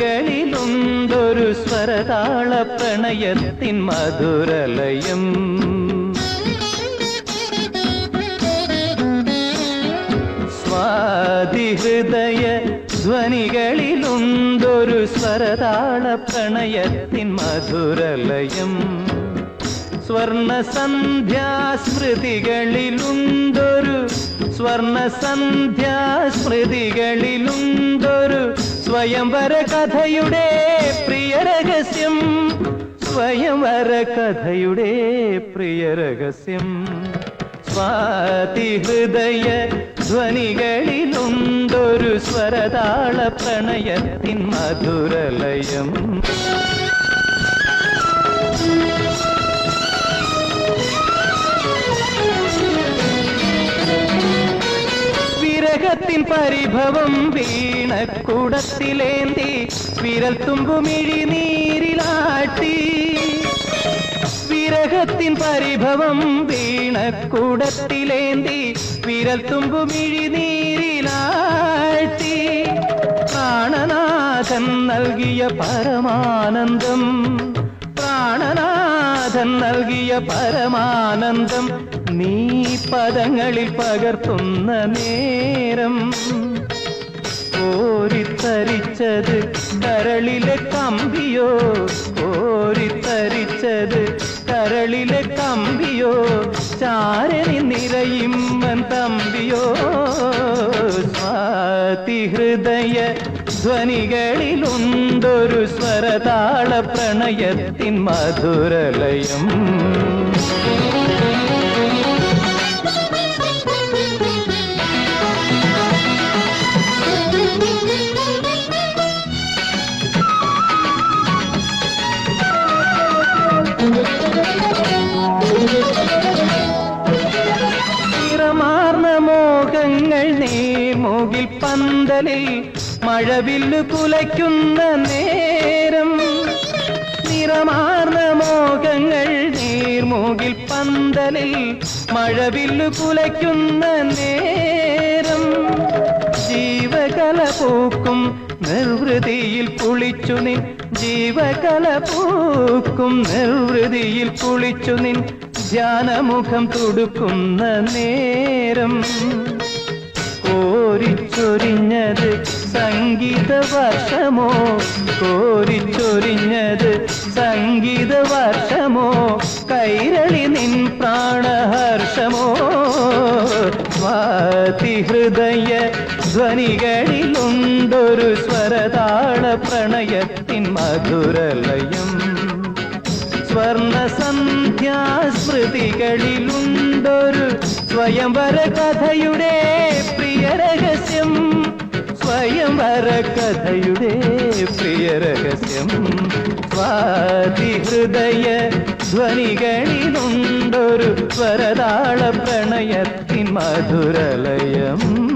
ധ്വനികളിലുണ്ടൊരു സ്വരതാള പ്രണയത്തിൻ മധുരലയം. സ്വാതിഹൃദയ ധ്വനികളിലൊന്തൊരു സ്വരതാള പ്രണയത്തിൻ മധുരലയം. സ്വർണ സന്ധ്യാസ്മൃതികളിലുണ്ടൊരു സ്വർണ സന്ധ്യാസ്മൃതികളിലുണ്ടൊരു സ്വയംവര കഥയുടെ പ്രിയ രഹസ്യം. സ്വയംവര കഥയുടെ പ്രിയ രഹസ്യം. സ്വാതിഹൃദയ ധ്വനികളിലുണ്ടൊരു സ്വരതാള പ്രണയത്തിൻ മധുരലയം. വിരഹത്തിൻ പരിഭവം വീണ കുടത്തിലേന്തി വിരൽ തുമ്പുമിഴി നീരിലാട്ടി. വിരഹത്തിൻ പരിഭവം വീണ കുടത്തിലേന്തി വിരൽ തുമ്പുമിഴി നീരിലാട്ടി. പ്രാണനാഥൻ നൽകിയ പരമാനന്ദം പ്രാണനാഥൻ നൽകിയ പരമാനന്ദം നീ പദങ്ങളിൽ പകർത്തുന്ന നേരം കോരിത്തരിച്ചത് കരളിലെ കമ്പിയോ? കോരിത്തരിച്ചത് കരളിലെ കമ്പിയോ? ചാരനി നിറയുമ്മൻ തമ്പിയോ? സ്വാതിഹൃദയ ധ്വനികളിലുണ്ടൊരു സ്വരതാള പ്രണയത്തിൻ മധുരലയം. നിറമാർന്ന മോഹങ്ങൾ പന്തലിൽ മഴവില്ലു കുലയ്ക്കുന്ന നേരം. നിറമാർന്ന മോഹങ്ങൾ നീർമുകിൽ പന്തലിൽ മഴവില്ലു കുലയ്ക്കുന്ന നേരം. ജീവകല പൂക്കും നിർവൃതിയിൽ കുളിച്ചു നിൻ ജീവകല പൂക്കും നിർവൃതിയിൽ കുളിച്ചു നിൻ ധ്യാനമുഖം തുടുക്കുന്ന നേരം. കോരിച്ചൊരിഞ്ഞത് സംഗീത വർഷമോ? കോരിച്ചൊരിഞ്ഞത് സംഗീത വർഷമോ? കൈരളി നിൻ പ്രാണഹർഷമോ? സ്വാതിഹൃദയ ധ്വനികളിലുണ്ടൊരു സ്വരതാള പ്രണയത്തിൻ മധുരലയം സ്വർണ സന്ധ്യാസ്മൃതികളിലുണ്ടൊരു സ്വയംവര കഥയുടെ പ്രിയ രഹസ്യം. സ്വയംവര കഥയുടെ പ്രിയ രഹസ്യം. സ്വാതിഹൃദയ ധ്വനികളിലുണ്ടൊരു സ്വരതാള പ്രണയത്തിൻ മധുരലയം.